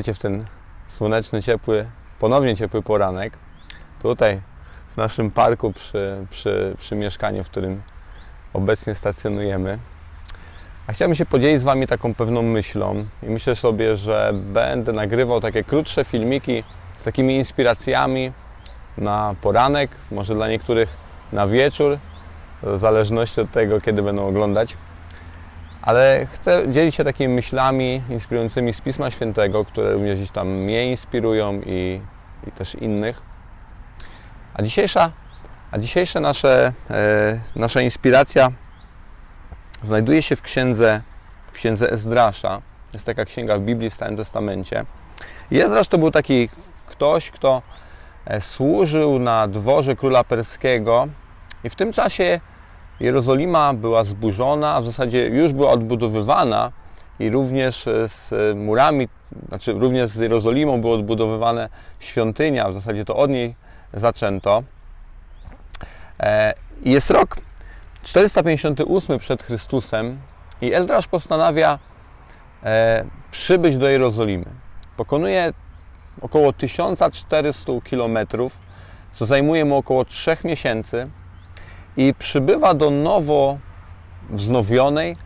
Witajcie w ten słoneczny, ciepły, ponownie ciepły poranek. Tutaj w naszym parku przy, przy, przy mieszkaniu, w którym obecnie stacjonujemy. A chciałbym się podzielić z Wami taką pewną myślą i myślę sobie, że będę nagrywał takie krótsze filmiki z takimi inspiracjami na poranek, może dla niektórych na wieczór, w zależności od tego, kiedy będą oglądać. Ale chcę dzielić się takimi myślami inspirującymi z Pisma Świętego, które również gdzieś tam mnie inspirują i, i też innych. A dzisiejsza, a dzisiejsza nasze, e, nasza inspiracja znajduje się w księdze, w księdze Ezdrasza. Jest taka księga w Biblii w Starym Testamencie. I Ezdrasz to był taki ktoś, kto e, służył na dworze króla perskiego i w tym czasie Jerozolima była zburzona, a w zasadzie już była odbudowywana i również z murami, znaczy również z Jerozolimą była odbudowywana świątynia, w zasadzie to od niej zaczęto. E, Jest rok 458 przed Chrystusem i Ezdrasz postanawia e, przybyć do Jerozolimy. Pokonuje około 1400 km, co zajmuje mu około 3 miesięcy i przybywa do nowo wznowionej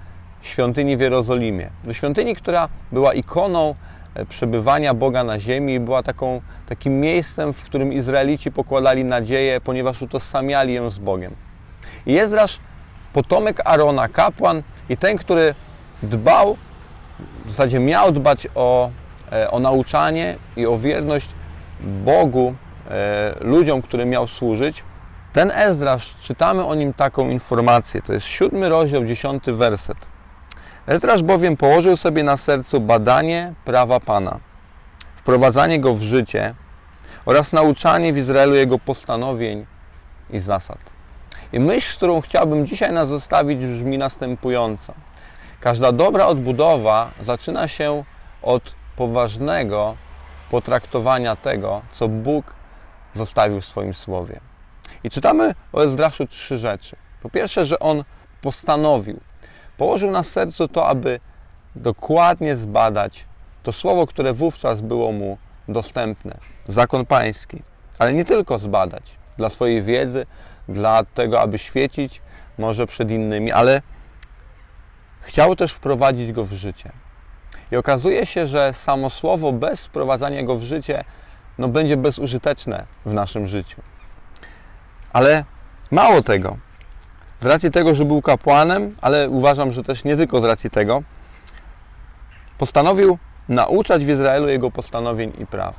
świątyni w Jerozolimie. Do świątyni, która była ikoną e, przebywania Boga na ziemi i była taką, takim miejscem, w którym Izraelici pokładali nadzieję, ponieważ utożsamiali ją z Bogiem. I Jezdrasz, potomek Arona, kapłan i ten, który dbał, w zasadzie miał dbać o, e, o nauczanie i o wierność Bogu, e, ludziom, którym miał służyć, ten Ezdrasz, czytamy o nim taką informację, to jest siódmy rozdział, dziesiąty werset. Ezdrasz bowiem położył sobie na sercu badanie prawa Pana, wprowadzanie go w życie oraz nauczanie w Izraelu jego postanowień i zasad. I myśl, którą chciałbym dzisiaj nas zostawić, brzmi następująco. Każda dobra odbudowa zaczyna się od poważnego potraktowania tego, co Bóg zostawił w swoim słowie. I czytamy o Ezdraszu trzy rzeczy. Po pierwsze, że on postanowił, położył na sercu to, aby dokładnie zbadać to słowo, które wówczas było mu dostępne, zakon pański, ale nie tylko zbadać dla swojej wiedzy, dla tego, aby świecić może przed innymi, ale chciał też wprowadzić go w życie. I okazuje się, że samo słowo bez wprowadzania go w życie no, będzie bezużyteczne w naszym życiu. Ale mało tego, z racji tego, że był kapłanem, ale uważam, że też nie tylko z racji tego, postanowił nauczać w Izraelu jego postanowień i praw.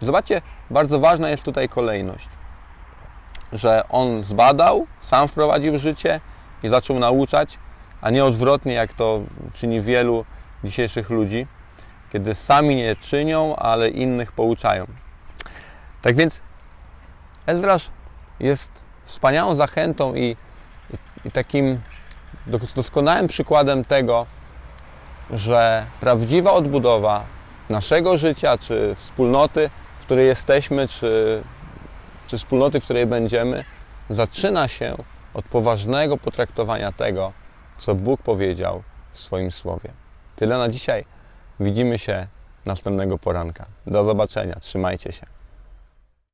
Zobaczcie, bardzo ważna jest tutaj kolejność, że on zbadał, sam wprowadził życie i zaczął nauczać, a nie odwrotnie, jak to czyni wielu dzisiejszych ludzi, kiedy sami nie czynią, ale innych pouczają. Tak więc Ezdrasz jest wspaniałą zachętą i, i, i takim doskonałym przykładem tego, że prawdziwa odbudowa naszego życia, czy wspólnoty, w której jesteśmy, czy, czy wspólnoty, w której będziemy, zaczyna się od poważnego potraktowania tego, co Bóg powiedział w swoim słowie. Tyle na dzisiaj. Widzimy się następnego poranka. Do zobaczenia. Trzymajcie się.